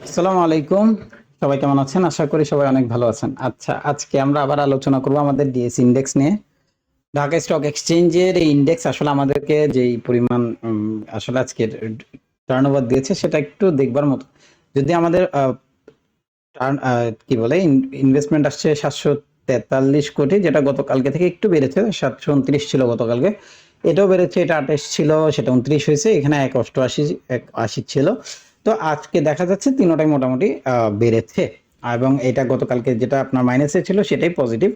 আসসালামু আলাইকুম। সবাই কেমন আছেন? আশা করি সবাই অনেক ভালো আছেন। আচ্ছা আজকে আমরা আবার আলোচনা করব আমাদের ডিএস ইন্ডেক্স নিয়ে। ঢাকা স্টক এক্সচেঞ্জের এই ইন্ডেক্স আসলে আমাদেরকে যেই পরিমাণ আসলে আজকে টার্নওভার দিয়েছে সেটা একটু দেখবার মতো। যদি আমাদের কি বলে ইনভেস্টমেন্ট আসছে সাতশো তেতাল্লিশ কোটি, যেটা গতকালকে থেকে একটু বেড়েছে, সাতশো উনত্রিশ ছিল গতকালকে। এটাও বেড়েছে, এটা আঠাশ ছিল, সেটা উনত্রিশ হয়েছে, এখানে এক অষ্টআশি, এক আশি ছিল। তো আজকে দেখা যাচ্ছে তিনোটাই মোটামুটি বেড়েছে। এবং এটা গতকালকে যেটা আপনার মাইনাসে ছিল সেটাই পজিটিভ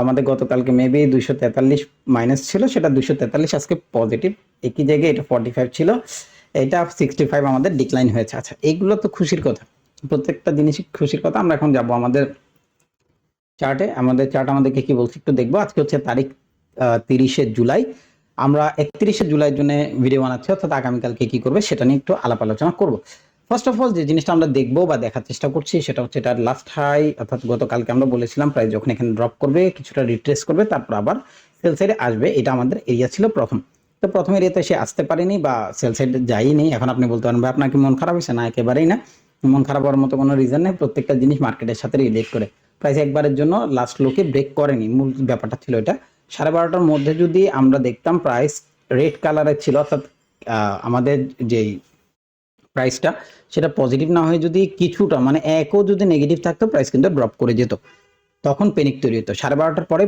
আমাদের গতকালকে মেবি দুইশো তেতাল্লিশ মাইনাস ছিল, সেটা দুইশো তেতাল্লিশ আজকে পজিটিভ একই জায়গায় এটা ফর্টি ফাইভ ছিল। এটা সিক্সটি ফাইভ আমাদের ডিক্লাইন হয়েছে। আচ্ছা এইগুলো তো খুশির কথা। প্রত্যেকটা জিনিসই খুশির কথা। আমরা এখন যাব আমাদের চার্টে আমাদের চার্ট আমাদেরকে কি বলছে একটু দেখব। আজকে হচ্ছে তারিখ তিরিশে জুলাই। আমরা একত্রিশে জুলাইয়ের জন্য ভিডিও বানাচ্ছি, অর্থাৎ আগামীকালকে কি করবে সেটা নিয়ে একটু আলাপ আলোচনা করব। ফার্স্ট অফ অল যে জিনিসটা আমরা দেখব বা দেখার চেষ্টা করছি সেটা হচ্ছে এটার লাস্ট হাই অর্থাৎ গতকালকে আমরা বলেছিলাম প্রায় যখন এখানে ড্রপ করবে, কিছুটা রিট্রেস করবে, তারপর আবার সেল সাইডে আসবে। এটা আমাদের এরিয়া ছিল প্রথম। তো প্রথম এরিয়াতে সে আসতে পারেনি বা সেল সাইডে যায়নি। এখন আপনি বলতে পারেন, ভাই, আপনার কি মন খারাপ হয়েছে? না, একেবারেই না। মন খারাপ হওয়ার মতো কোনো রিজন নেই। প্রত্যেকটা জিনিস মার্কেটের সাথে রিলেট করে। প্রাইস একবারের জন্য লাস্ট লোকে ব্রেক করেনি। মূল ব্যাপারটা ছিল এটা। সাড়ে বারোটার মধ্যে যদি আমরা দেখতাম প্রাইস রেড কালারের ছিল, অর্থাৎ আমাদের যেই প্রাইসটা সেটা পজিটিভ না হয়ে যদি কিছুটা মানে একও যদি নেগেটিভ থাকতো প্রাইস কিন্তু ড্রপ করে যেত। তখন পেনিক তৈরি হতো। সাড়ে বারোটার পরে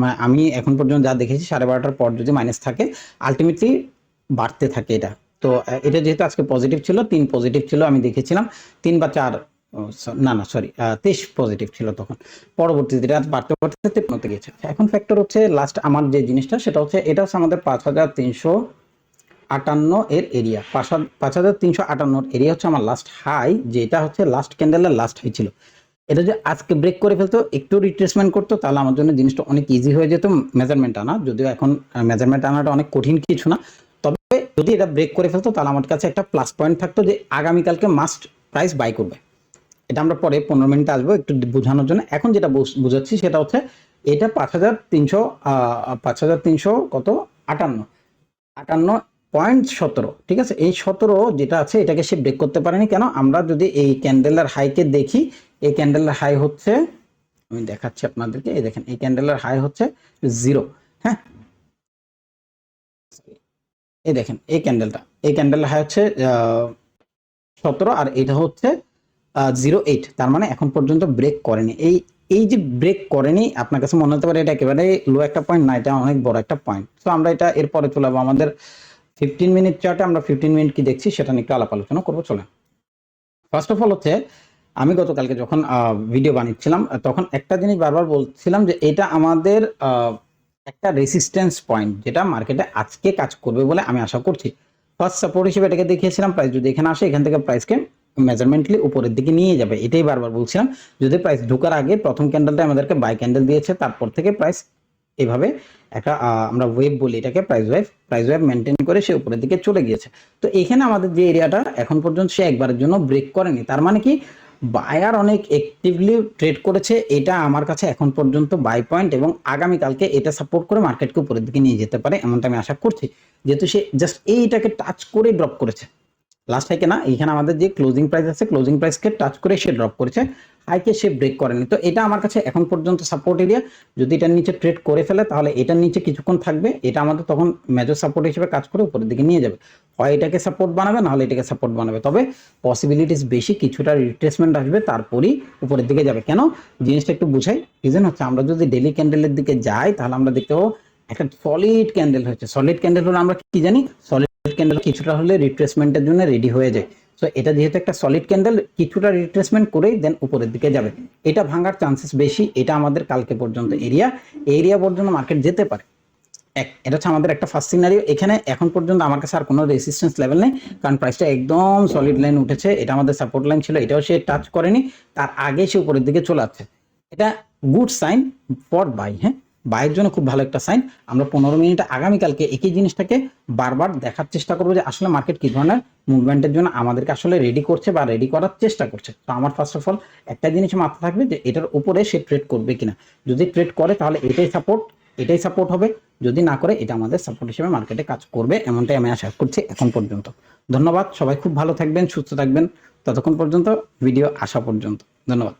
মানে আমি এখন পর্যন্ত যা দেখেছি, সাড়ে বারোটার পর যদি মাইনাস থাকে আলটিমেটলি বাড়তে থাকে এটা। তো এটা যেহেতু আজকে পজিটিভ ছিল, তিন পজিটিভ ছিল আমি দেখেছিলাম। তিন বা চার না না সরি তেইশ পজিটিভ ছিল তখন। পরবর্তীতে এটা বাড়তে বাড়তে তেপনোতে গেছে এখন ফ্যাক্টর হচ্ছে লাস্ট আমার যে জিনিসটা, সেটা হচ্ছে এটা হচ্ছে আমাদের পাঁচ হাজার তিনশো আটান্ন এর এরিয়া পাঁচ হাজার তিনশো আটান্নর এরিয়া হচ্ছে আমার লাস্ট হাই যেটা হচ্ছে লাস্ট ক্যান্ডেলের লাস্ট হাই ছিল। এটা যে আজকে ব্রেক করে ফেলতো, একটু রিট্রেসমেন্ট করতো, তাহলে আমার জন্য জিনিসটা অনেক ইজি হয়ে যেত মেজারমেন্ট আনা। যদিও এখন মেজারমেন্ট আনাটা অনেক কঠিন কিছু না। তবে যদি এটা ব্রেক করে ফেলতো, তাহলে আমার কাছে একটা প্লাস পয়েন্ট থাকতো যে আগামীকালকে মাস্ট প্রাইস বাই করবে। এটা আমরা পরে পনেরো মিনিটে আসব একটু বোঝানোর জন্য। এখন যেটা বুঝ- বুঝাচ্ছি সেটা হচ্ছে এটা পাঁচ হাজার তিনশো পাঁচ হাজার তিনশো কত? আটান্ন। আটান্ন পয়েন্ট সতেরো, ঠিক আছে? এই সতেরো যেটা আছে এটাকে সে ব্রেক করতে পারেনি কেন? আমরা যদি এই ক্যান্ডেলের হাইকে দেখি, এই ক্যান্ডেলের হাই হচ্ছে, আমি দেখাচ্ছি আপনাদেরকে, এই দেখেন, এই ক্যান্ডেলের হাই হচ্ছে জিরো হ্যাঁ? এই দেখেন, এই ক্যান্ডেলটা এই ক্যান্ডেলের হাই হচ্ছে সতেরো, আর এটা হচ্ছে জিরো এইট তার মানে এখন পর্যন্ত ব্রেক করেনি। এই এই যে ব্রেক করেনি, আপনার কাছে মনে হতে পারে এটা একেবারে লো একটা পয়েন্ট না, এটা অনেক বড় একটা পয়েন্ট তো আমরা এটা এরপরে চলে যাব। আমাদের ফিফটিন মিনিট চার্টে আমরা ফিফটিন মিনিট কি দেখছি, সেটা নিয়ে একটু আলাপ আলোচনা করব। চলে ফার্স্ট অফ অল হচ্ছে, আমি গতকালকে যখন ভিডিও বানিয়েছিলাম, তখন একটা জিনিস বারবার বলছিলাম যে এটা আমাদের একটা রেসিস্ট্যান্স পয়েন্ট যেটা মার্কেটে আজকে কাজ করবে বলে আমি আশা করছি। ফার্স্ট সাপোর্ট হিসেবে এটাকে দেখিয়েছিলাম প্রাইস যদি এখানে আসে, এখান থেকে প্রাইসকে মেজারমেন্টলি উপরের দিকে নিয়ে যাবে। এটাই বারবার বলছিলাম, যদি প্রাইস ঢোকার আগে প্রথম ক্যান্ডেলটা আমাদেরকে বাই ক্যান্ডেল দিয়েছে, তারপর থেকে প্রাইস এভাবে একটা আমরা ওয়েব বলি এটাকে price wave price wave maintain করে সে উপরের দিকে চলে গিয়েছে। তো এখানে আমাদের যে এরিয়াটা এখন পর্যন্ত সে একবারের জন্য ব্রেক করেনি। তার মানে কি বায়ার অনেক অ্যাক্টিভলি ট্রেড করেছে, এটা আমার কাছে এখন পর্যন্ত বাই পয়েন্ট এবং আগামীকালকে এটা সাপোর্ট করে মার্কেটকে উপরের দিকে নিয়ে যেতে পারে, এমনটা আমি আশা করছি। যেহেতু সে জাস্ট এইটাকে টাচ করে ড্রপ করেছে। লাস্ট হাইকে না এখানে আমাদের যে ক্লোজিং প্রাইস আছে ক্লোজিং প্রাইসকে টাচ করে সে ড্রপ করেছে হাইকে সে ব্রেক করেনি। তো এটা আমার কাছে এখন পর্যন্ত সাপোর্ট এরিয়া যদি এটার নিচে ট্রেড করে ফেলে, তাহলে এটার নিচে কিছুক্ষণ থাকবে, এটা আমাদের তখন মেজর সাপোর্ট হিসেবে কাজ করে উপরের দিকে নিয়ে যাবে। হয় এটাকে সাপোর্ট বানাবে নাহলে এটাকে সাপোর্ট বানাবে। তবে পসিবিলিটিস বেশি, কিছুটা রিট্রেসমেন্ট আসবে, তারপরই উপরের দিকে যাবে। কেন? জিনিসটা একটু বুঝাই। রিজন হচ্ছে, আমরা যদি ডেলি ক্যান্ডেলের দিকে যাই, তাহলে আমরা দেখতে পাবো একটা সলিড ক্যান্ডেল হচ্ছে সলিড ক্যান্ডেল হলে আমরা কি জানি? সলিড ক্যান্ডেল কিছুটা হলে রিট্রেসমেন্টের জন্য রেডি হয়ে যায়। সো এটা যেহেতু একটা সলিড ক্যান্ডেল কিছুটা রিট্রেসমেন্ট করেই দেন উপরের দিকে যাবে। এটা ভাঙার চান্সেস বেশি, এটা আমাদের কালকে পর্যন্ত এরিয়া এরিয়া পর্যন্ত মার্কেট যেতে পারে। এক, এটা হচ্ছে আমাদের একটা ফার্স্ট সিনারিও এখানে এখন পর্যন্ত আমার কাছে আর কোনো রেসিস্টেন্স লেভেল নেই, কারণ প্রাইসটা একদম সলিড লাইন উঠেছে। এটা আমাদের সাপোর্ট লাইন ছিল, এটাও সে টাচ করেনি। তার আগে সে উপরের দিকে চলে আসছে। এটা গুড সাইন ফর বাই হ্যাঁ? বাইয়ের জন্য খুব ভালো একটা সাইন আমরা পনেরো মিনিট আগামীকালকে একই জিনিসটাকে বারবার দেখার চেষ্টা করব যে আসলে মার্কেট কি ধরনের মুভমেন্টের জন্য আমাদেরকে আসলে রেডি করছে বা রেডি করার চেষ্টা করছে। তো আমার ফার্স্ট অফ অল একটা জিনিস মাথা থাকবে যে এটার উপরে সে ট্রেড করবে কিনা। যদি ট্রেড করে তাহলে এটাই সাপোর্ট এটাই সাপোর্ট হবে। যদি না করে এটা আমাদের সাপোর্ট হিসেবে মার্কেটে কাজ করবে। এমনটাই আমি আশা করছি এখন পর্যন্ত। ধন্যবাদ, সবাই খুব ভালো থাকবেন, সুস্থ থাকবেন। ততক্ষণ পর্যন্ত ভিডিও আসা পর্যন্ত। ধন্যবাদ।